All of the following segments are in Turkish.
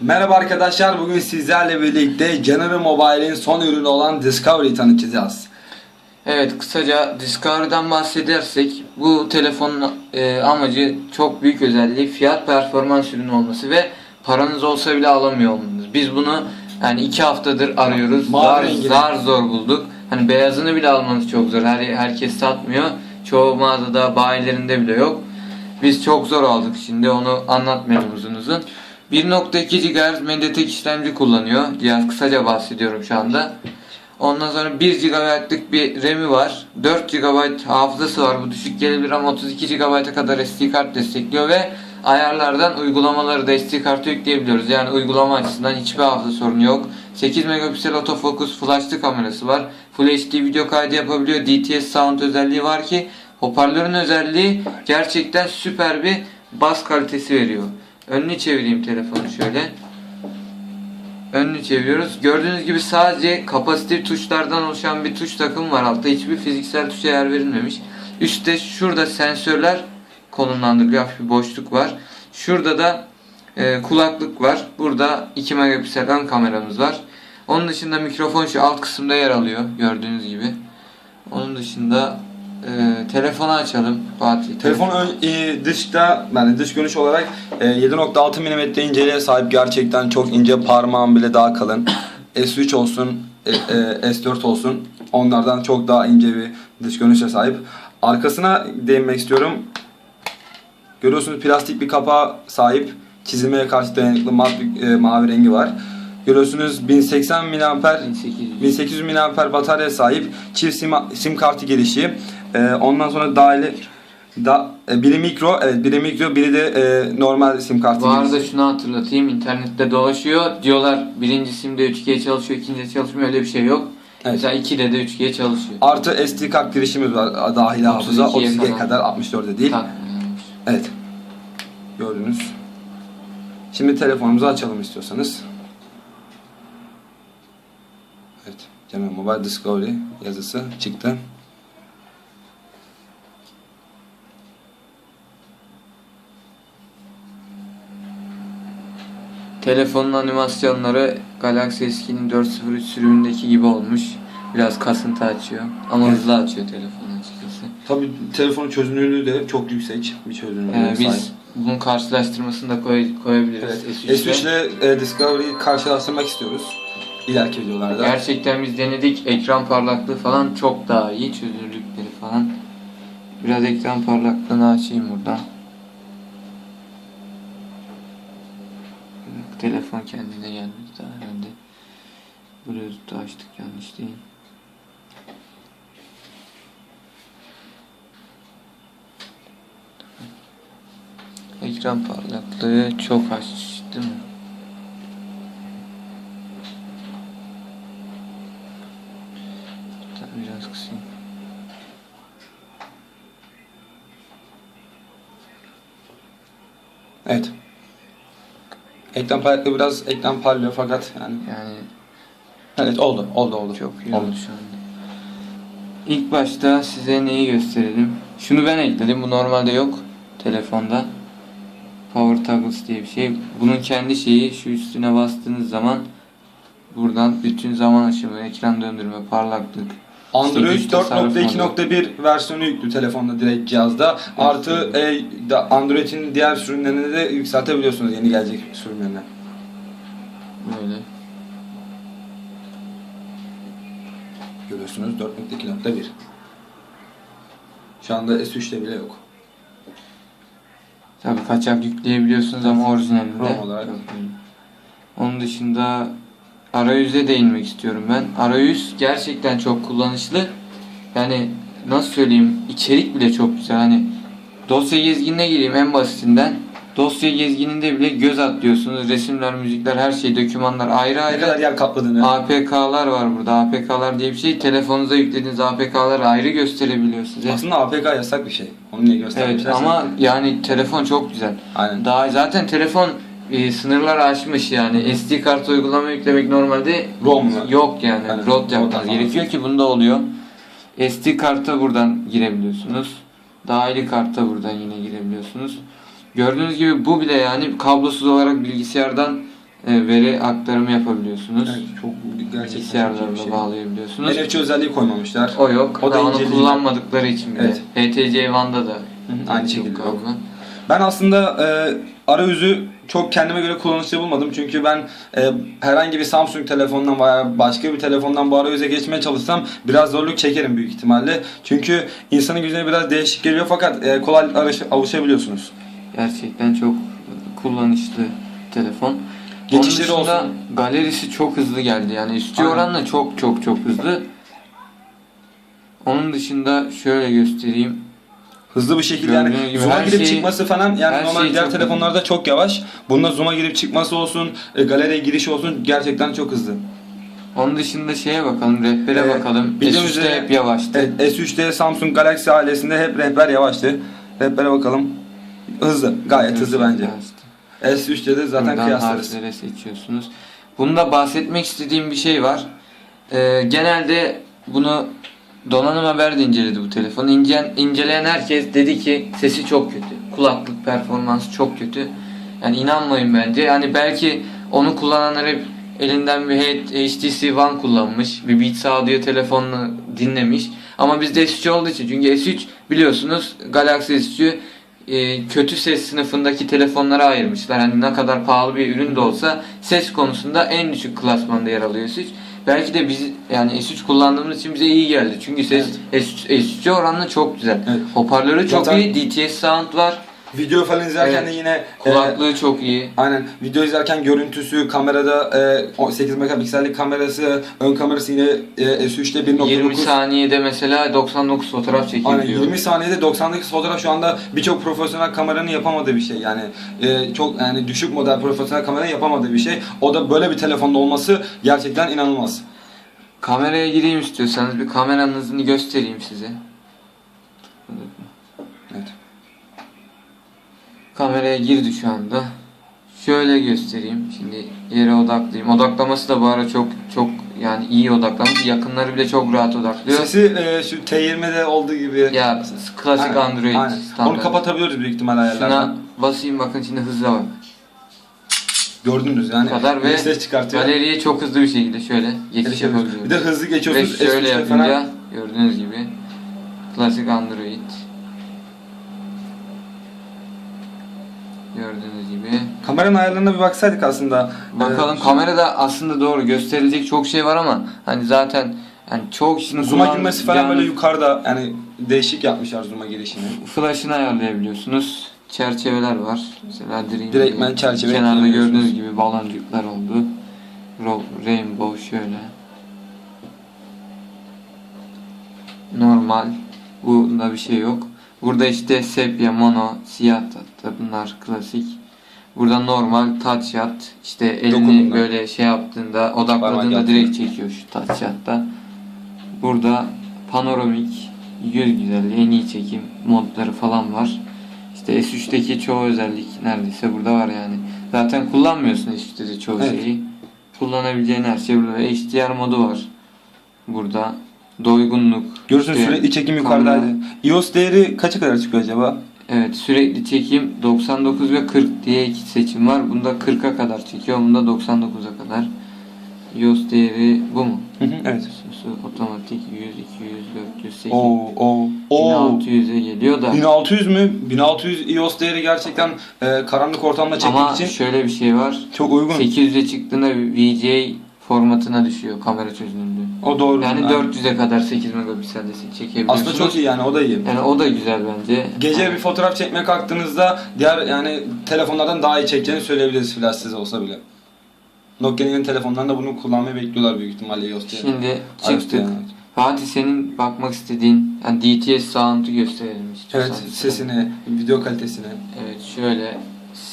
Merhaba arkadaşlar, bugün sizlerle birlikte Canary Mobile'in son ürünü olan Discovery'i tanıtacağız. Evet kısaca Discovery'den bahsedersek bu telefonun e, amacı çok büyük özelliği fiyat performans ürünü olması ve paranız olsa bile alamıyor olmanız. Biz bunu yani iki haftadır arıyoruz. Mavi Zar, zar zor bulduk. Hani beyazını bile almanız çok zor. Her, herkes satmıyor. Çoğu mağazada bayilerinde bile yok. Biz çok zor aldık şimdi onu anlatmayalım uzun uzun. 1.2 GHz Mediatek işlemci kullanıyor. Cihaz kısaca bahsediyorum şu anda. Ondan sonra 1 GB'lık bir RAM'i var. 4 GB hafızası var. Bu düşük gelebilir ama 32 GB'a kadar SD kart destekliyor ve ayarlardan uygulamaları da SD kartı yükleyebiliyoruz. Yani uygulama açısından hiçbir hafıza sorunu yok. 8 megapiksel otofokus flashlı kamerası var. Full HD video kaydı yapabiliyor. DTS sound özelliği var ki hoparlörün özelliği gerçekten süper bir bas kalitesi veriyor. Önünü çevireyim telefonu şöyle. Önünü çeviriyoruz. Gördüğünüz gibi sadece kapasitif tuşlardan oluşan bir tuş takımı var altta. Hiçbir fiziksel tuşa yer verilmemiş. Üstte şurada sensörler konumlandırılıyor. Hafif bir boşluk var. Şurada da e, kulaklık var. Burada 2 megapiksel ön kameramız var. Onun dışında mikrofon şu alt kısımda yer alıyor. Gördüğünüz gibi. Onun dışında e, telefonu açalım. Fatih. Telefon ön, e, dışta, yani dış görünüş olarak e, 7.6 mm inceliğe sahip gerçekten çok ince parmağım bile daha kalın. S3 olsun, e, e, S4 olsun onlardan çok daha ince bir dış görünüşe sahip. Arkasına değinmek istiyorum. Görüyorsunuz plastik bir kapağa sahip çizilmeye karşı dayanıklı mat e, mavi rengi var. Görüyorsunuz 1080 mAh 1800. 1800 mAh batarya sahip çift sim, sim kartı girişi. Ee, ondan sonra dahili da e, biri mikro, evet biri mikro, biri de e, normal sim kartı Bu arada şunu hatırlatayım. internette dolaşıyor. Diyorlar birinci simde 3G çalışıyor, ikinci çalışmıyor. Öyle bir şey yok. Evet. Mesela 2'de de 3G çalışıyor. Artı SD kart girişimiz var dahili hafıza 32'ye 32'ye kadar. kadar 64'e değil. Takmıyormuş. Evet. Gördünüz. Şimdi telefonumuzu açalım istiyorsanız. Evet. Canon Mobile Discovery yazısı çıktı. Telefonun animasyonları Galaxy S2'nin 403 sürümündeki gibi olmuş. Biraz kasıntı açıyor. Ama Evet. hızlı açıyor telefonu açıkçası. Tabii telefonun çözünürlüğü de çok yüksek bir çözünürlüğe Ee, sahip. biz bunun karşılaştırmasını da koy, koyabiliriz. Evet. S3 'le. S3 ile e, Discovery'yi karşılaştırmak istiyoruz. İleriki videolarda. Gerçekten biz denedik. Ekran parlaklığı falan çok daha iyi. Çözünürlükleri falan. Biraz ekran parlaklığını açayım buradan. Telefon kendine gelmedi daha herhalde. Bluetooth'u açtık yanlış değil. Ekran parlaklığı çok aç Ekran parlaklığı biraz ekran parlıyor fakat yani Yani evet oldu oldu oldu. çok iyi oldu. oldu şu anda. İlk başta size neyi gösterelim? Şunu ben ekledim. Bu normalde yok telefonda. Power Toggles diye bir şey. Bunun kendi şeyi şu üstüne bastığınız zaman buradan bütün zaman aşımı, ekran döndürme, parlaklık, Android İşte güç tasarruf 4.2.1 versiyonu yüklü telefonda direkt cihazda. Artı e, Android'in diğer sürümlerini de yükseltebiliyorsunuz yeni gelecek sürümlerine. böyle. Görüyorsunuz 4.2.1. Şu anda S3'te bile yok. Tabii kaçak yükleyebiliyorsunuz ama orijinalinde. ROM olarak. Onun dışında arayüze değinmek istiyorum ben. Arayüz gerçekten çok kullanışlı. Yani nasıl söyleyeyim içerik bile çok güzel. Hani dosya gezginine gireyim en basitinden. Dosya gezgininde bile göz atlıyorsunuz. Resimler, müzikler, her şey, dokümanlar ayrı Ne ayrı. kadar yer kapladığını. APK'lar var burada. APK'lar diye bir şey. Telefonunuza yüklediğiniz APK'ları ayrı gösterebiliyor size. Aslında APK yasak bir şey. Onu niye Evet göstermişler? ama yani telefon çok güzel. Aynen. Daha zaten telefon e, sınırlar aşmış yani. SD kart uygulama yüklemek normalde ROM mu? yok yani. Aynen. ROT yapmanız gerekiyor ki bunda oluyor. SD karta buradan girebiliyorsunuz. Dahili karta buradan yine girebiliyorsunuz. Gördüğünüz gibi bu bile yani kablosuz olarak bilgisayardan e, veri aktarımı yapabiliyorsunuz. Evet, çok gerçekten Bilgisayarlarla şey. bağlayabiliyorsunuz. NFC özelliği koymamışlar. O yok. O da onu kullanmadıkları için bile. Evet. HTC One'da da aynı yok şekilde yok. Ben aslında e, arayüzü çok kendime göre kullanışlı bulmadım. Çünkü ben e, herhangi bir Samsung telefondan veya başka bir telefondan bu arayüze geçmeye çalışsam biraz zorluk çekerim büyük ihtimalle. Çünkü insanın gözüne biraz değişik geliyor fakat e, kolay alışabiliyorsunuz. Gerçekten çok kullanışlı telefon. Geçişleri Onun olsun. galerisi çok hızlı geldi. Yani üstü Aynen. oranla çok çok çok hızlı. Onun dışında şöyle göstereyim. Hızlı bir şekilde yani gibi zoom'a her girip şey- çıkması falan yani her normal şey diğer çok telefonlarda çok yavaş. Bunda zoom'a girip çıkması olsun, e, galeriye giriş olsun gerçekten çok hızlı. Onun dışında şeye bakalım, rehbere Ee, bakalım. bildiğim S3'te üzere- hep yavaştı. Evet, S3'te Samsung Galaxy ailesinde hep rehber yavaştı. Rehbere bakalım. Hızlı, gayet hızlı bence. Yavaştı. S3'te de zaten Buradan kıyaslarız. harflere seçiyorsunuz. Bunda bahsetmek istediğim bir şey var. Ee, genelde bunu Donanım Haber inceledi bu telefonu. İnceleyen, inceleyen herkes dedi ki sesi çok kötü. Kulaklık performansı çok kötü. Yani inanmayın bence. Yani belki onu kullananlar hep elinden bir HTC One kullanmış. Bir Beats Audio telefonunu dinlemiş. Ama bizde S3 olduğu için. Çünkü S3 biliyorsunuz Galaxy S3'ü e, kötü ses sınıfındaki telefonlara ayırmışlar. Hani ne kadar pahalı bir ürün de olsa ses konusunda en düşük klasmanda yer alıyor S3. Belki de biz yani S3 kullandığımız için bize iyi geldi. Çünkü ses S3, S3'e oranla çok güzel. Evet. Hoparlörü çok Zaten- iyi, DTS sound var. Video falan izlerken Evet. de yine e, Kulaklığı çok iyi. aynen video izlerken görüntüsü kamerada e, 8 megapiksellik kamerası, ön kamerası yine e, S3'te 1.9 20 saniyede mesela 99 fotoğraf Aynen çekebiliyor. 20 saniyede 98 fotoğraf şu anda birçok profesyonel kameranın yapamadığı bir şey. Yani e, çok yani düşük model profesyonel kameranın yapamadığı bir şey. O da böyle bir telefonda olması gerçekten inanılmaz. Kameraya gireyim istiyorsanız bir kameranızı göstereyim size. Kameraya girdi şu anda. Şöyle göstereyim. Şimdi yere odaklıyım. Odaklaması da bu ara çok çok yani iyi odaklamış. Yakınları bile çok rahat odaklıyor. Sesi e, şu T20'de olduğu gibi. Ya klasik Aynen, Android aynen. standart. Onu kapatabiliyoruz büyük ihtimal ayarlardan. Şuna basayım bakın şimdi hızla bak. Gördünüz yani. Bu kadar ve ses çıkartıyor. galeriye çok hızlı bir şekilde şöyle geçiş yapabiliyoruz. Bir de hızlı Ve geçiyorsunuz. şöyle S3'te yapınca falan. gördüğünüz gibi klasik Android gördüğünüz gibi Kameranın ayarlarına bir baksaydık aslında. bakalım Ee, kamerada aslında doğru gösterilecek çok şey var ama hani zaten yani çoğu kişinin Zoom'a girmesi falan böyle kullanacağınız yukarıda yani değişik yapmışlar zoom'a girişini. flash'ını ayarlayabiliyorsunuz. Çerçeveler var. Mesela Direktmen çerçeve Kenarda gördüğünüz gibi baloncuklar oldu. Rainbow şöyle. Normal. Bunda bir şey yok. Burada işte sepya, mono, siyah tahta bunlar klasik. Burada normal touch shot. İşte elini Dokundum ben. böyle şey yaptığında, odakladığında direkt çekiyor şu touch shot'ta. Burada panoramik, yüz güzelliği, en iyi çekim modları falan var. İşte S3'teki çoğu özellik neredeyse burada var yani. Zaten kullanmıyorsun S3'te de çoğu Evet. şeyi. Kullanabileceğin her şey burada. HDR modu var. Burada. Doygunluk. Görürsünüz işte sürekli çekim yukarıdaydı. iOS değeri kaça kadar çıkıyor acaba? Evet sürekli çekim 99 ve 40 diye iki seçim var. Bunda 40'a kadar çekiyor. Bunda 99'a kadar. iOS değeri bu mu? Hı hı, evet. Sesi Otomatik 100, 200, 408, Oo, oo, oo. 1600'e geliyor da. 1600 mü? 1600 iOS değeri gerçekten e, karanlık ortamda çekmek Ama için şöyle bir şey var. çok uygun. 800'e çıktığında VGA formatına düşüyor kamera çözünürlüğü. O doğru. Yani Yani 400'e kadar 8 megapikselde çekebiliyorsunuz. Aslında çok iyi yani o da iyi. Yani o da güzel bence. Gece bir fotoğraf çekmeye kalktığınızda diğer yani telefonlardan daha iyi çekeceğini söyleyebiliriz flashsız olsa bile. Nokia'nın yeni telefonlarında bunu kullanmayı bekliyorlar büyük ihtimalle iOS diye. Şimdi Ayıp çıktık. yani. Fatih senin bakmak istediğin yani DTS sound'u gösterelim Evet sesini, video kalitesini. Evet şöyle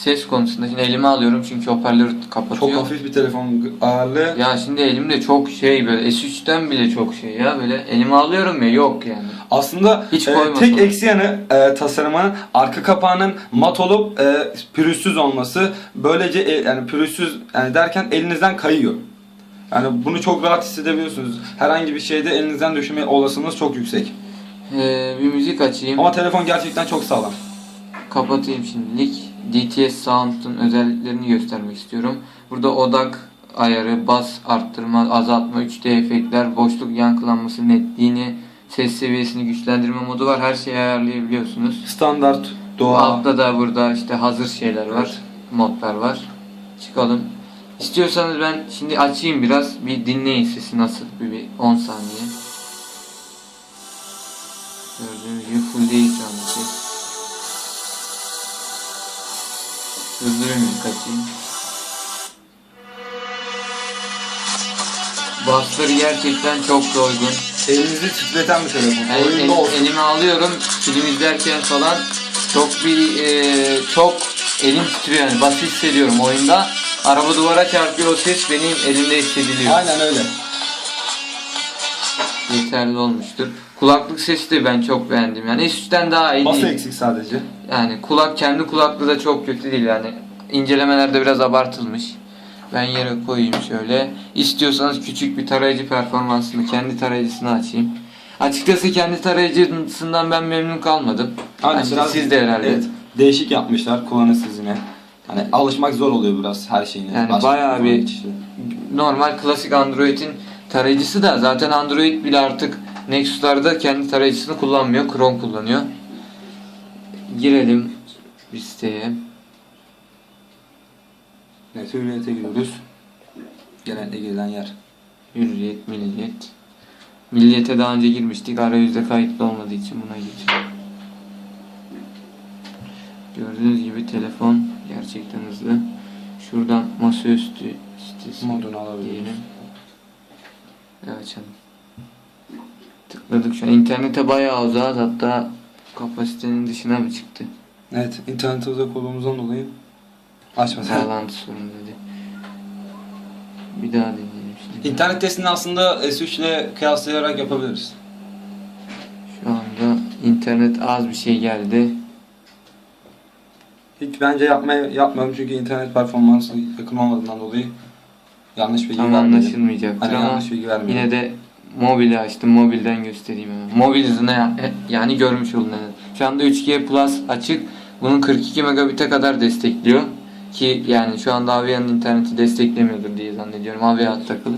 ses konusunda şimdi elime alıyorum çünkü hoparlörü kapatıyor. Çok hafif bir telefon ağırlığı. Ya şimdi elimde çok şey böyle S3'ten bile çok şey ya böyle elime alıyorum ya yok yani. Aslında Hiç e, tek eksi yanı e, tasarımının arka kapağının mat olup e, pürüzsüz olması. Böylece e, yani pürüzsüz yani derken elinizden kayıyor. Yani bunu çok rahat hissedebiliyorsunuz. Herhangi bir şeyde elinizden düşme olasılığınız çok yüksek. Ee, bir müzik açayım. Ama telefon gerçekten çok sağlam. Kapatayım şimdilik. DTS Sound'un özelliklerini göstermek istiyorum. Burada odak ayarı, bas arttırma, azaltma, 3D efektler, boşluk yankılanması, netliğini, ses seviyesini güçlendirme modu var. Her şeyi ayarlayabiliyorsunuz. Standart, doğa. altta da burada işte hazır şeyler var. Evet. Modlar var. Çıkalım. İstiyorsanız ben şimdi açayım biraz. Bir dinleyin sesi nasıl. Bir, bir 10 saniye. Gördüğünüz gibi full değil Müzik açayım. Bassları gerçekten çok doygun. Elinizi titreten bir telefon. Yani Oyunda el- olsun. elime alıyorum film izlerken falan çok bir e, çok elim titriyor yani basit hissediyorum oyunda. Araba duvara çarpıyor o ses benim elimde hissediliyor. Aynen öyle. Yeterli olmuştur. Kulaklık sesi de ben çok beğendim. Yani S3'ten daha iyi Bası değil. eksik sadece. Yani kulak kendi kulaklığı da çok kötü değil yani. İncelemelerde biraz abartılmış. Ben yere koyayım şöyle. İstiyorsanız küçük bir tarayıcı performansını kendi tarayıcısını açayım. Açıkçası kendi tarayıcısından ben memnun kalmadım. Aynen Yani biraz siz de herhalde. Evet, değişik yapmışlar kullanırsız yine. Hani alışmak zor oluyor biraz her şeyine. Yani Başka bayağı bir- için. Normal klasik Android'in tarayıcısı da zaten Android bile artık Nexus'larda kendi tarayıcısını kullanmıyor. Chrome kullanıyor. Girelim bir siteye. Evet, hürriyete giriyoruz. Genellikle girilen yer. Hürriyet, Milliyet. Milliyete daha önce girmiştik. Arayüzde kayıtlı olmadığı için buna geçiyorum. Gördüğünüz gibi telefon gerçekten hızlı. Şuradan masaüstü sitesi Modunu alabiliriz. açalım. Tıkladık şu an. internete bayağı uzağız hatta kapasitenin dışına mı çıktı? Evet, internete uzak olduğumuzdan dolayı açmadı. Bağlantı sorunu dedi. Bir daha deneyelim şimdi. İnternet testini aslında S3 ile kıyaslayarak yapabiliriz. Şu anda internet az bir şey geldi. Hiç bence yapmaya yapmıyorum çünkü internet performansı yakın olmadığından dolayı yanlış bilgi Tam vermeyelim. anlaşılmayacaktır Hani ama yanlış bilgi vermeyelim. yine de mobili açtım. Mobilden göstereyim hemen. Mobil hızını ya- yani görmüş olun. yani. Şu anda 3G Plus açık. Bunun 42 megabit'e kadar destekliyor. Ki yani şu anda Avia'nın interneti desteklemiyordur diye zannediyorum. Avia takılı.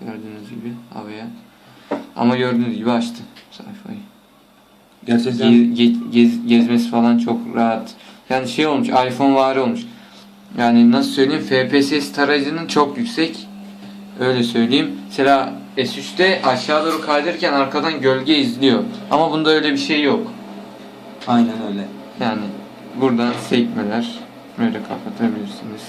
Gördüğünüz gibi Avia. Ama gördüğünüz gibi açtı sayfayı. Gerçekten Gez, ge- gez- gezmesi falan çok rahat. Yani şey olmuş, iPhone vari olmuş. Yani nasıl söyleyeyim, FPS tarayıcının çok yüksek. Öyle söyleyeyim. Mesela S3'te aşağı doğru kaydırırken arkadan gölge izliyor. Ama bunda öyle bir şey yok. aynen öyle. Yani buradan sekmeler böyle kapatabilirsiniz.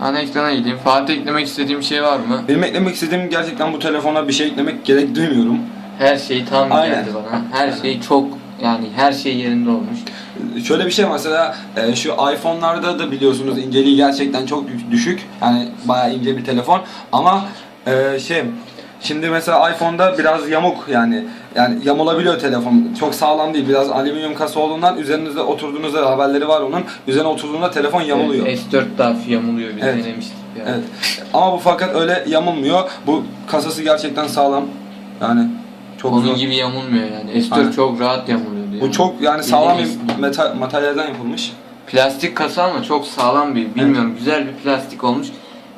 Ana ekrana gideyim. Fatih eklemek istediğim şey var mı? Benim eklemek istediğim gerçekten bu telefona bir şey eklemek gerek duymuyorum. Her şey tam Aynen. geldi bana. Her şey çok yani her şey yerinde olmuş. Şöyle bir şey mesela e, şu iPhone'larda da biliyorsunuz inceliği gerçekten çok dü- düşük. Yani bayağı ince bir telefon ama e, şey şimdi mesela iPhone'da biraz yamuk yani yani yamulabiliyor telefon. Çok sağlam değil. Biraz alüminyum kasa olduğundan üzerinizde oturduğunuzda haberleri var onun. Üzerine oturduğunda telefon yamuluyor. Evet, S4 daha yamuluyor biz Evet. denemiştik yani. Evet. Ama bu fakat öyle yamulmuyor. Bu kasası gerçekten sağlam. Yani çok Onun zor. gibi yamulmuyor yani. S4 Aynen. çok rahat yamuluyordu yani. Bu çok yani sağlam bir metal, materyalden yapılmış. Plastik kasa ama çok sağlam bir, bilmiyorum güzel bir plastik olmuş.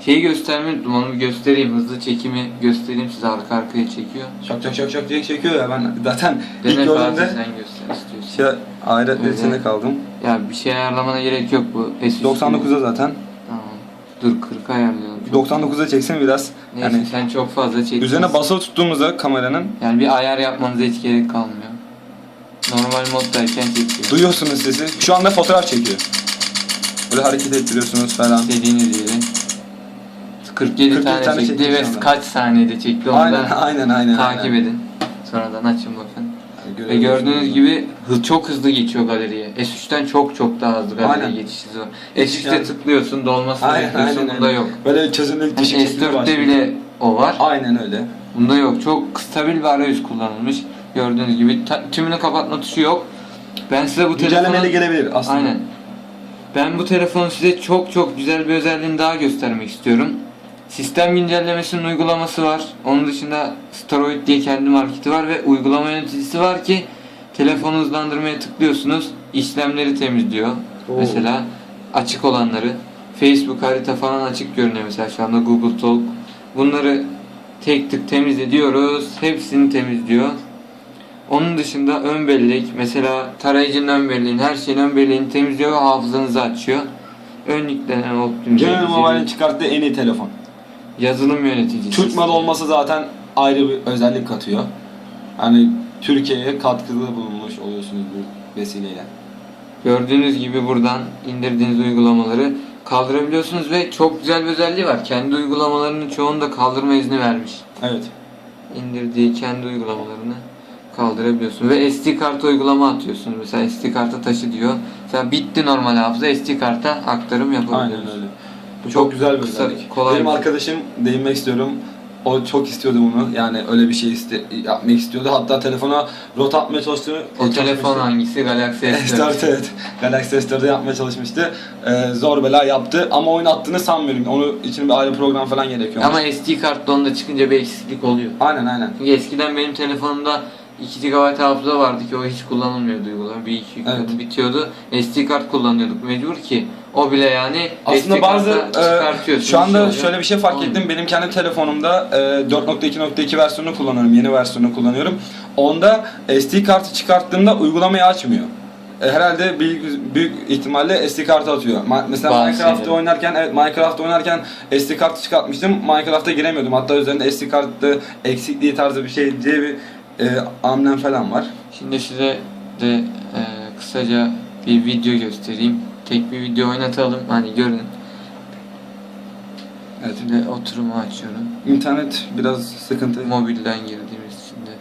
Şeyi göstermeyi unuttum, onu bir göstereyim. Hızlı çekimi göstereyim size arka arkaya çekiyor. Şak şak şak şak diye çekiyor ya ben zaten ilk Dene Fatih gördüğümde sen göster istiyorsan. şey hayretle Öyle. içinde kaldım. Ya bir şey ayarlamana gerek yok bu S3. 99'a zaten. Tamam. Dur 40'a ayarlayalım. Çok- 99'a çeksin biraz. Neyse Yani sen çok fazla çektin. üzerine basılı tuttuğumuzda kameranın Yani bir ayar yapmanıza hiç gerek kalmıyor. Normal moddayken çekiyor. duyuyorsunuz sesi. Şu anda fotoğraf çekiyor. Böyle hareket ettiriyorsunuz falan. Dediğiniz yeri. 47, 47 tane, tane çekti ve anda. kaç saniyede çekti onu Aynen da aynen aynen. takip aynen. edin. Sonradan açın bakın. Yani Ve gördüğünüz gibi hız çok hızlı geçiyor galeriye. S3'ten çok çok daha hızlı galeriye Aynen. geçiş hızı var. S3'te Yani- tıklıyorsun dolmasını Aynen bekliyorsun aynen. bunda aynen. yok. Böyle çözünürlük dışı şekilde S4'te başlıyor. bile o var. Aynen öyle. Bunda yok. Çok stabil bir arayüz kullanılmış. Gördüğünüz gibi ta- tümünü kapatma tuşu yok. Ben size bu telefonu... Güncellemeyle gelebilir aslında. Aynen. Ben bu telefonu size çok çok güzel bir özelliğini daha göstermek istiyorum. Sistem güncellemesinin uygulaması var. Onun dışında Staroid diye kendi marketi var ve uygulama yöneticisi var ki telefonu hızlandırmaya tıklıyorsunuz. işlemleri temizliyor. Oo. Mesela açık olanları Facebook harita falan açık görünüyor mesela şu anda Google Talk. Bunları tek tık temizliyoruz. Hepsini temizliyor. Onun dışında ön bellek mesela tarayıcının ön belleğini her şeyin ön belleğini temizliyor ve hafızanızı açıyor. Ön yüklenen optimize edici, Mobile'in çıkarttığı en iyi telefon. Yazılım yöneticisi. Türk malı olması zaten ayrı bir özellik katıyor. Hani Türkiye'ye katkıda bulunmuş oluyorsunuz bu vesileyle. Gördüğünüz gibi buradan indirdiğiniz uygulamaları kaldırabiliyorsunuz ve çok güzel bir özelliği var. Kendi uygulamalarının çoğunu da kaldırma izni vermiş. Evet. indirdiği kendi uygulamalarını kaldırabiliyorsun ve SD kartı uygulama atıyorsun. Mesela SD karta taşı diyor. Mesela bitti normal hafıza SD karta aktarım yapabiliyorsun. Aynen öyle. Bu Çok güzel bir kısa, özellik. kolay Benim bir şey. arkadaşım değinmek istiyorum. O çok istiyordu bunu. Yani öyle bir şey iste, yapmak istiyordu. Hatta telefona rota atmaya çalıştı. O telefon hangisi? Galaxy S4. S4 evet. Galaxy S4'de yapmaya çalışmıştı. Ee, zor bela yaptı ama oyun attığını sanmıyorum. Onun için bir ayrı program falan gerekiyor. Ama SD kartta onda çıkınca bir eksiklik oluyor. Aynen aynen. Çünkü eskiden benim telefonumda 2 GB hafıza vardı ki o hiç kullanılmıyordu uygulama. Bir iki Evet. bitiyordu. SD kart kullanıyorduk mecbur ki o bile yani Aslında bazı e, şu anda oluyor. şöyle bir şey fark Olmuyor. ettim. Benim kendi telefonumda e, 4.2.2 versiyonunu kullanıyorum. Yeni versiyonunu kullanıyorum. Onda SD kartı çıkarttığımda uygulamayı açmıyor. E, herhalde büyük, büyük ihtimalle SD kartı atıyor. Ma- mesela Bazı Minecraft'ta şeyleri. oynarken evet Minecraft oynarken SD kartı çıkartmıştım. Minecraft'a giremiyordum. Hatta üzerinde SD kartı eksikliği tarzı bir şey diye bir e, amblem falan var. Şimdi size de e, kısaca bir video göstereyim. Tek bir video oynatalım. Hani görün. Evet. Şimdi oturumu açıyorum. İnternet biraz sıkıntı. Mobilden girdiğimiz için de.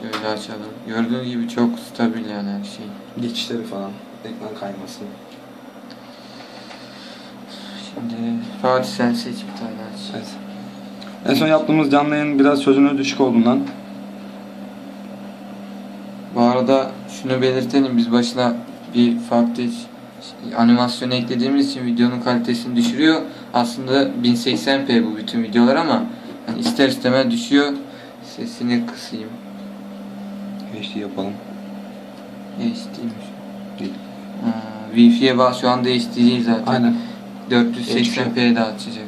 Şöyle açalım. Gördüğünüz gibi çok stabil yani her şey. Geçişleri falan. Ekran kayması. Şimdi Fatih sen seç bir tane aç. Evet. En son yaptığımız canlı yayın biraz çözünürlüğü düşük olduğundan Bu arada şunu belirtelim biz başına bir farklı animasyon eklediğimiz için videonun kalitesini düşürüyor. Aslında 1080p bu bütün videolar ama hani ister istemez düşüyor. Sesini kısayım. HD yapalım. HD'ymiş. Değil. Wi-Fi'ye bak şu anda HD değil zaten. Aynen. 480p de açacak.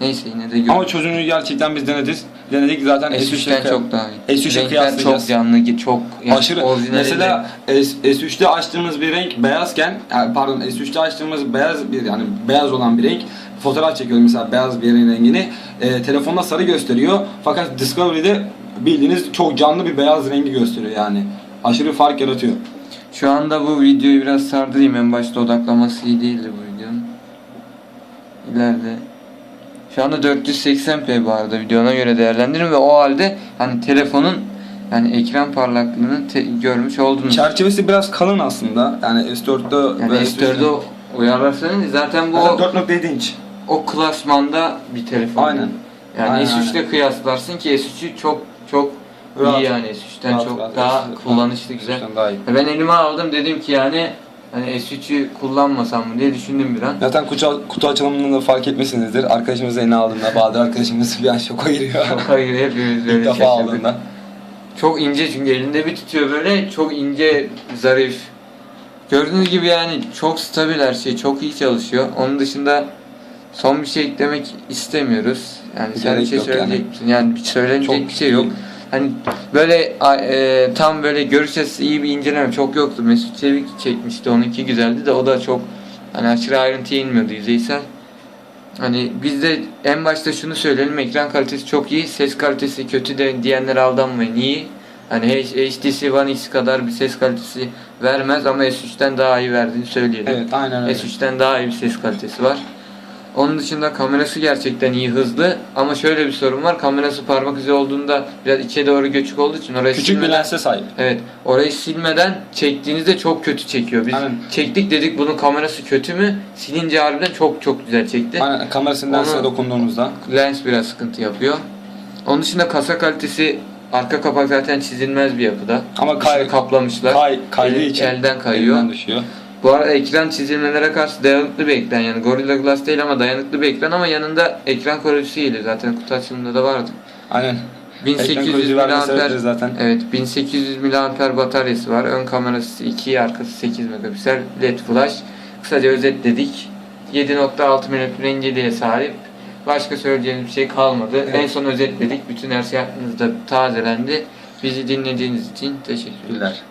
Neyse yine de gör. Ama çözünürlüğü gerçekten biz denedik. Denedik zaten S3'ten çok daha iyi. S3'e Renkler kıyaslayacağız. çok canlı, çok yani Aşırı. Mesela S, S3'te açtığımız bir renk beyazken, yani pardon S3'te açtığımız beyaz bir yani beyaz olan bir renk fotoğraf çekiyorum mesela beyaz bir yerin rengini e, telefonda sarı gösteriyor fakat Discovery'de bildiğiniz çok canlı bir beyaz rengi gösteriyor yani. Aşırı fark yaratıyor. Şu anda bu videoyu biraz sardırayım. En başta odaklaması iyi değildi bu videonun. İleride. Şu anda 480p bu arada videona göre değerlendirin ve o halde hani telefonun yani ekran parlaklığını görmüş oldunuz. Çerçevesi biraz kalın aslında. Yani S4'te yani ve S4'de uyarlarsanız zaten bu Zaten o, 4.7 inç. o klasmanda bir telefon. Aynen. Yani Aynen, S3'le kıyaslarsın ki S3'ü çok çok Rahat. iyi yani S3'ten Rahat, çok rahat. daha S3'ten kullanışlı güzel. S3'ten daha iyi. Ben elime aldım dedim ki yani hani S3'ü kullanmasam mı diye düşündüm bir an. Zaten kutu, kutu açılımını da fark etmişsinizdir. Arkadaşımız eline aldığında Bahadır arkadaşımız bir an şoka giriyor. Hayır hepimiz İlk böyle defa şaşırdık. aldığında. Çok ince çünkü elinde bir tutuyor böyle çok ince zarif. Gördüğünüz gibi yani çok stabil her şey çok iyi çalışıyor. Onun dışında son bir şey eklemek istemiyoruz. Yani sen bir şey yok söyleyecek yani. misin? Yani bir söylenecek Çok bir şey yok. iyi. Hani böyle e, tam böyle görüş açısı iyi bir inceleme çok yoktu. Mesut Çevik çekmişti onunki güzeldi de o da çok hani aşırı ayrıntıya inmiyordu yüzeysel. Hani biz de en başta şunu söyleyelim ekran kalitesi çok iyi, ses kalitesi kötü de diyenlere aldanmayın iyi. Hani HTC One X kadar bir ses kalitesi vermez ama S3'ten daha iyi verdiğini söyleyelim. Evet aynen öyle. S3'ten daha iyi bir ses kalitesi var. Onun dışında kamerası gerçekten iyi hızlı ama şöyle bir sorun var. Kamerası parmak izi olduğunda biraz içe doğru göçük olduğu için orayı Küçük bir silmeden- lense sahip. Evet. Orayı silmeden çektiğinizde çok kötü çekiyor. Biz Aynen. çektik dedik bunun kamerası kötü mü? Silince harbiden çok çok güzel çekti. Aynen kamerasının lensine Onu- dokunduğunuzda. Lens biraz sıkıntı yapıyor. Onun dışında kasa kalitesi arka kapak zaten çizilmez bir yapıda. Ama kay, kaplamışlar. kay, kaydığı El- için elden kayıyor. elden düşüyor. Bu arada ekran çizilmelere karşı dayanıklı bir ekran yani Gorilla Glass değil ama dayanıklı bir ekran ama yanında ekran koruyucusu geliyor zaten kutu açılımında da vardı. Aynen. Ekran 1800 koruyucu verme sebepleri miliamper zaten. Evet 1800 miliamper bataryası var. Ön kamerası 2, arkası 8 megapiksel LED flash. Kısaca özetledik. 7.6 mm inceliğe sahip. Başka söyleyeceğimiz bir şey kalmadı. En son özetledik. Bütün her şey aklınızda tazelendi. Bizi dinlediğiniz için. Teşekkürler.